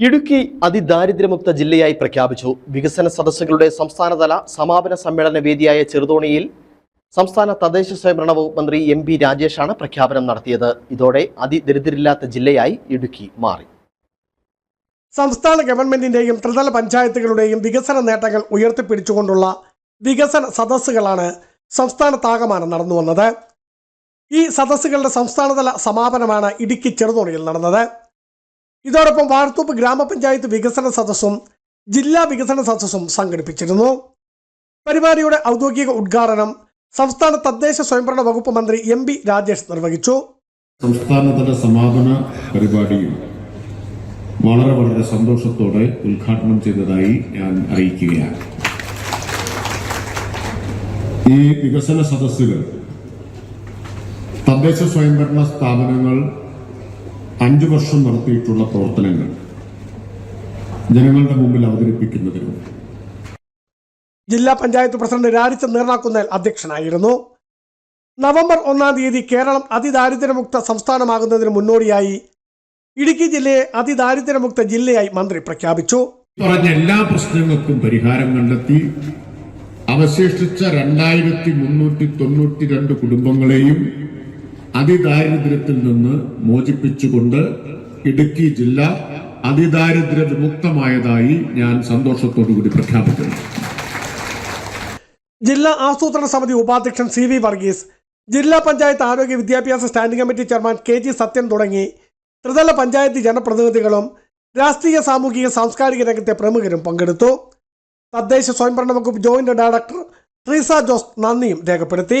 ഇടുക്കി അതിദാരിദ്ര്യമുക്ത ജില്ലയായി പ്രഖ്യാപിച്ചു. വികസന സദസ്സുകളുടെ സംസ്ഥാനതല സമാപന സമ്മേളന വേദിയായ ചെറുതോണിയിൽ സംസ്ഥാന തദ്ദേശ സ്വയംഭരണ വകുപ്പ് മന്ത്രി എം പി രാജേഷാണ് പ്രഖ്യാപനം നടത്തിയത്. ഇതോടെ അതിദരിദ്രില്ലാത്ത ജില്ലയായി ഇടുക്കി മാറി. സംസ്ഥാന ഗവൺമെന്റിന്റെയും ത്രിതല പഞ്ചായത്തുകളുടെയും വികസന നേട്ടങ്ങൾ ഉയർത്തിപ്പിടിച്ചുകൊണ്ടുള്ള വികസന സദസ്സുകളാണ് സംസ്ഥാനത്താകമാനം നടന്നു വന്നത് ഈ സദസ്സുകളുടെ സംസ്ഥാനതല സമാപനമാണ് ഇടുക്കി ചെറുതോണിയിൽ നടന്നത്. ഇതോടൊപ്പം വാർത്തൂപ്പ് ഗ്രാമപഞ്ചായത്ത് വികസന സദസ്സും ജില്ലാ വികസന സദസ്സും സംഘടിപ്പിച്ചിരുന്നു. പരിപാടിയുടെ ഔദ്യോഗിക ഉദ്ഘാടനം സംസ്ഥാന തദ്ദേശ സ്വയംഭരണ വകുപ്പ് മന്ത്രി എം പി രാജേഷ് നിർവഹിച്ചു. സംസ്ഥാനതല സമാപന പരിപാടിയും വളരെ വളരെ സന്തോഷത്തോടെ ഉദ്ഘാടനം ചെയ്തതായി ഞാൻ അറിയിക്കുകയാണ്. ഈ വികസന സദസ്സുകൾ തദ്ദേശ സ്വയംഭരണ സ്ഥാപനങ്ങൾ അഞ്ചു വർഷം നടത്തിയിട്ടുള്ള പ്രവർത്തനങ്ങൾ ജനങ്ങളുടെ മുമ്പിൽ അവതരിപ്പിക്കുന്നതിനും. ജില്ലാ പഞ്ചായത്ത് പ്രസിഡന്റ് രാജിച്ച നീർണാക്കുന്നേൽ അധ്യക്ഷനായിരുന്നു. നവംബർ ഒന്നാം തീയതി കേരളം അതിദാരിദ്ര്യമുക്ത സംസ്ഥാനമാകുന്നതിന് മുന്നോടിയായി ഇടുക്കി ജില്ലയെ അതിദാരിദ്ര്യമുക്ത ജില്ലയായി മന്ത്രി പ്രഖ്യാപിച്ചു. പറഞ്ഞ എല്ലാ പ്രശ്നങ്ങൾക്കും പരിഹാരം കണ്ടെത്തി അവശേഷിച്ച രണ്ടായിരത്തി മുന്നൂറ്റി തൊണ്ണൂറ്റി രണ്ട് കുടുംബങ്ങളെയും അതിദാരിദ്ര്യത്തിൽ നിന്ന് മോചിപ്പിച്ചുകൊണ്ട് ഇടുക്കി ജില്ല അതിദാരിദ്ര്യ വിമുക്തമായതായി ഞാൻ സന്തോഷത്തോടുകൂടി പ്രഖ്യാപിക്കുന്നു. ജില്ലാ ആസൂത്രണ സമിതി ഉപാധ്യക്ഷൻ സി വി വർഗീസ് ജില്ലാ പഞ്ചായത്ത് ആരോഗ്യ വിദ്യാഭ്യാസ standing committee chairman K G Sathyan തുടങ്ങി ത്രിതല പഞ്ചായത്ത് ജനപ്രതിനിധികളും രാഷ്ട്രീയ സാമൂഹിക സാംസ്കാരിക രംഗത്തെ പ്രമുഖരും പങ്കെടുത്തു. തദ്ദേശ സ്വയംഭരണ വകുപ്പ് ജോയിന്റ് ഡയറക്ടർ ട്രീസ ജോസ് നന്ദിയും രേഖപ്പെടുത്തി.